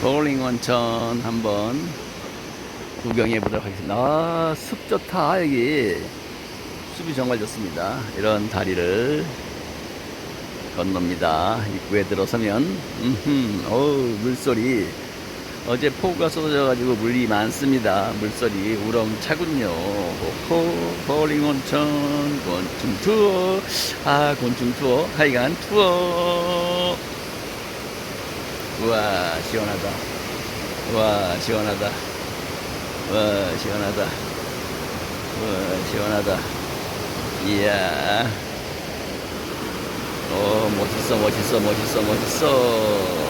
버울링 원천 한번 구경해 보도록 하겠습니다. 아, 숲 좋다, 여기. 숲이 정말 좋습니다. 이런 다리를 건넙니다. 입구에 들어서면, 음흠, 어우, 물소리. 어제 폭우가 쏟아져가지고 물이 많습니다. 물소리 우렁차군요. 호호, 버울링 원천, 곤충 투어. 아, 곤충 투어. 하여간 투어. 우와 시원하다. 우와 시원하다. 우와 시원하다. 우와 시원하다. 이야. 오 멋있어 멋있어 멋있어 멋있어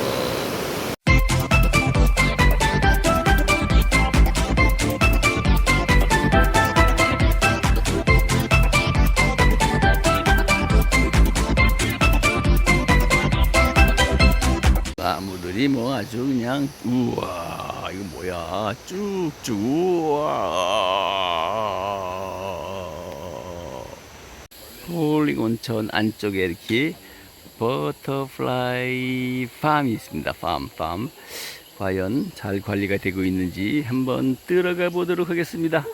나무들이 뭐 아주 그냥 우와 이거 뭐야? 쭉쭉 우와. 홀링 온천 안쪽에 이렇게 버터플라이 팜이 있습니다. 팜 팜. 과연 잘 관리가 되고 있는지 한번 들어가 보도록 하겠습니다.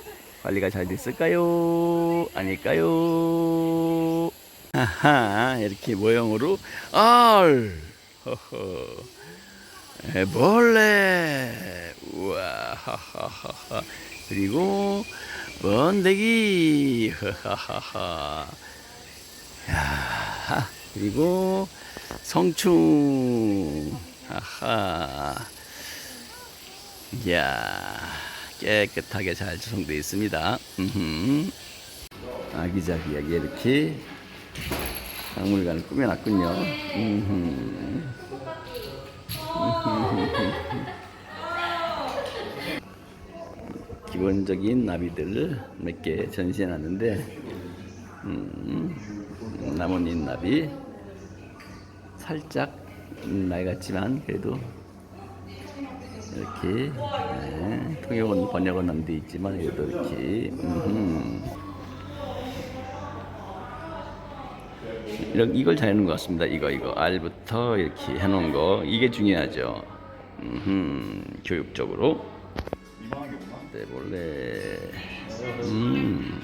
관리가 잘 됐을까요? 아닐까요? 아하 이렇게 모형으로 알! 허허. 애벌레. 우와, 하하하하. 그리고, 번데기. 하하하하. 야, 그리고, 성충. 하하. 이야, 깨끗하게 잘 조성되어 있습니다. 아기자기하게 이렇게 박물관을 꾸며놨군요. 음흠. 기본적인 나비들 몇 개 전시해놨는데 음, 나뭇잎 나비 살짝 같지만 그래도 이렇게 네, 통역은 번역은 안 돼 있지만 그래도 이렇게 음흠. 이걸 잘 해놓은 것 같습니다. 이거 이거 알부터 이렇게 해놓은 거 이게 중요하죠. 음, 교육적으로. 네 몰래. 음.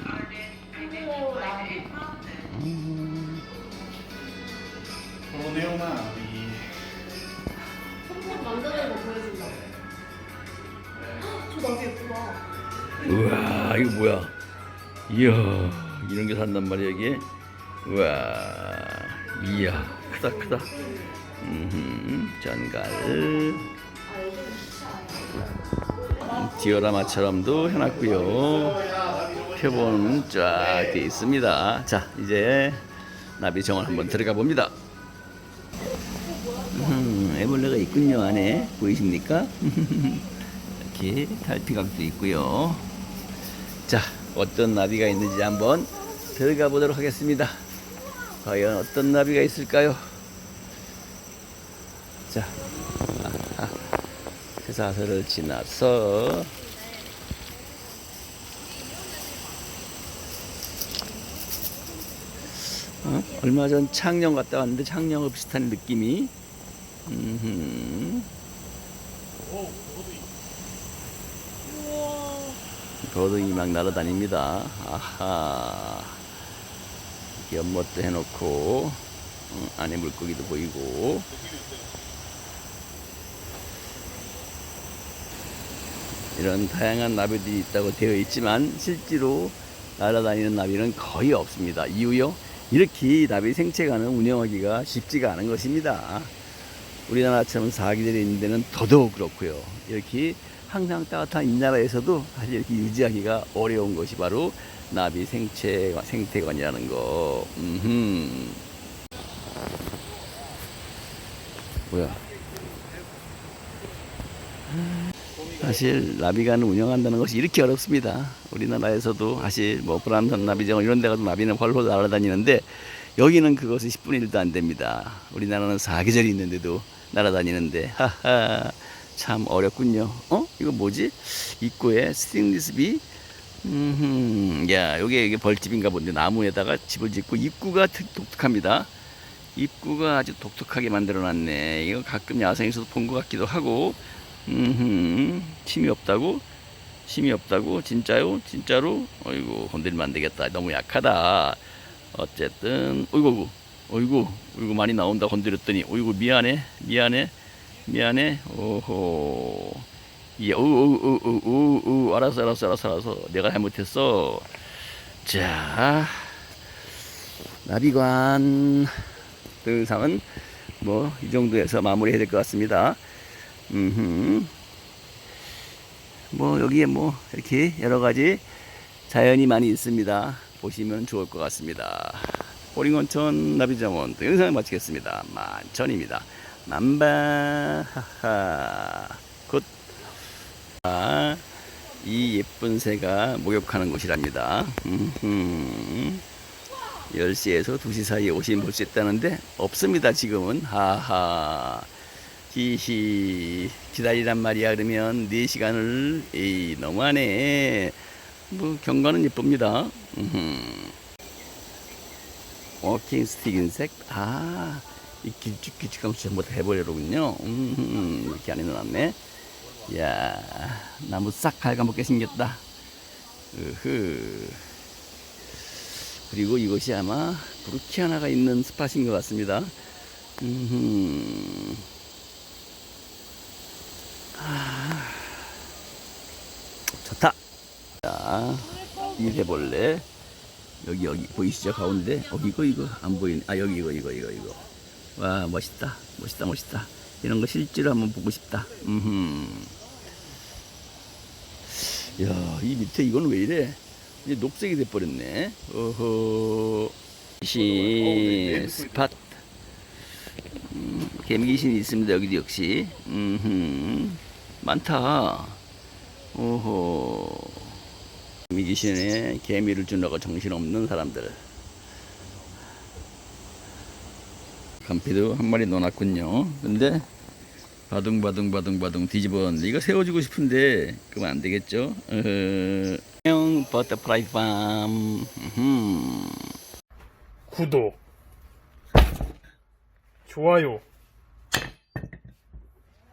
나비 예쁘다. 우와 이거 뭐야? 이야 이런 게 산단 말이야 이게. 우와 이야 크다 크다. 음, 전갈. 디오라마처럼도 해놨고요. 표본은 쫙돼 있습니다. 자, 이제 나비 정원 한번 들어가 봅니다. 음, 애벌레가 있군요 안에 보이십니까? 이렇게 탈피각도 있고요. 자, 어떤 나비가 있는지 한번 들어가 보도록 하겠습니다. 과연 어떤 나비가 있을까요? 자, 아하. 회사서를 지나서 어? 얼마 전 창녕 갔다 왔는데 창녕과 비슷한 느낌이 음흠. 거등이 막 날아다닙니다 아하 연못도 해놓고 음, 안에 물고기도 보이고 이런 다양한 나비들이 있다고 되어 있지만 실제로 날아다니는 나비는 거의 없습니다. 이유요? 이렇게 나비 생체관을 운영하기가 쉽지가 않은 것입니다. 우리나라처럼 사기들이 있는 데는 더더욱 그렇고요. 이렇게 항상 따뜻한 이 나라에서도 사실 이렇게 유지하기가 어려운 것이 바로 나비 생체 생태관이라는 거. 음흠. 뭐야? 사실 나비관을 운영한다는 것이 이렇게 어렵습니다. 우리나라에서도 사실 뭐 브람산 나비정 이런 데 가도 나비는 활로 날아다니는데 여기는 그것이 10분의 1도 안 됩니다. 우리나라는 사계절이 있는데도 날아다니는데 하하 참 어렵군요. 어? 이거 뭐지? 입구에 스팅리스비 음, 야, 요게 이게 벌집인가 본데 나무에다가 집을 짓고 입구가 특- 독특합니다. 입구가 아주 독특하게 만들어 놨네. 이거 가끔 야생에서도 본 것 같기도 하고 음, 침이 없다고? 침이 없다고? 진짜요? 진짜로? 어이구, 건드리면 안 되겠다. 너무 약하다. 어쨌든, 어이구, 어이구, 어이구, 많이 나온다. 건드렸더니, 어이구, 미안해, 미안해, 미안해. 오호. 예, 우, 우, 우, 우, 우, 우, 알았어, 알았어, 알았어, 알았어. 내가 잘못했어. 자, 나비관 등상은 뭐, 이 정도에서 마무리해야 될 것 같습니다. 음, 뭐, 여기에 뭐, 이렇게 여러 가지 자연이 많이 있습니다. 보시면 좋을 것 같습니다. 보링원천 나비정원 동영상을 마치겠습니다. 만천입니다. 만바, 하하, 굿. 아, 이 예쁜 새가 목욕하는 곳이랍니다. 음흠. 10시에서 2시 사이에 오시면 볼 수 있다는데 없습니다 지금은 하하 히히 기다리란 말이야 그러면 4시간을 에이 너무하네 뭐 경관은 예쁩니다. 워킹 스틱 인색 아 이 길쭉길쭉한 수 전부 다 해버리로군요 음 이렇게 안에 넣어놨네 야 나무 싹 갉아먹게 생겼다 으흐 그리고 이것이 아마 브루키아나가 있는 스팟인 것 같습니다. 음흠. 아, 좋다. 자, 이래볼래. 여기 여기 보이시죠 가운데? 어 이거 이거 안 보이네. 아 여기 이거 이거 이거 이거. 와 멋있다 멋있다 멋있다. 이런 거 실제로 한번 보고 싶다. 음. 야, 이 밑에 이건 왜 이래? 이제 녹색이 돼버렸네. 어허. 귀신 스팟. 음, 개미 귀신이 있습니다. 여기도 역시. 음, 많다. 오호. 개미 귀신에 개미를 주려고 정신없는 사람들. 간피도 한 마리 넣어놨군요. 근데 바둥바둥바둥바둥 뒤집어는데 이거 세워주고 싶은데 그러면 안 되겠죠? 어, 형 버터프라이 팜. 구독, 좋아요,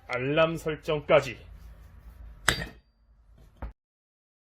알람 설정까지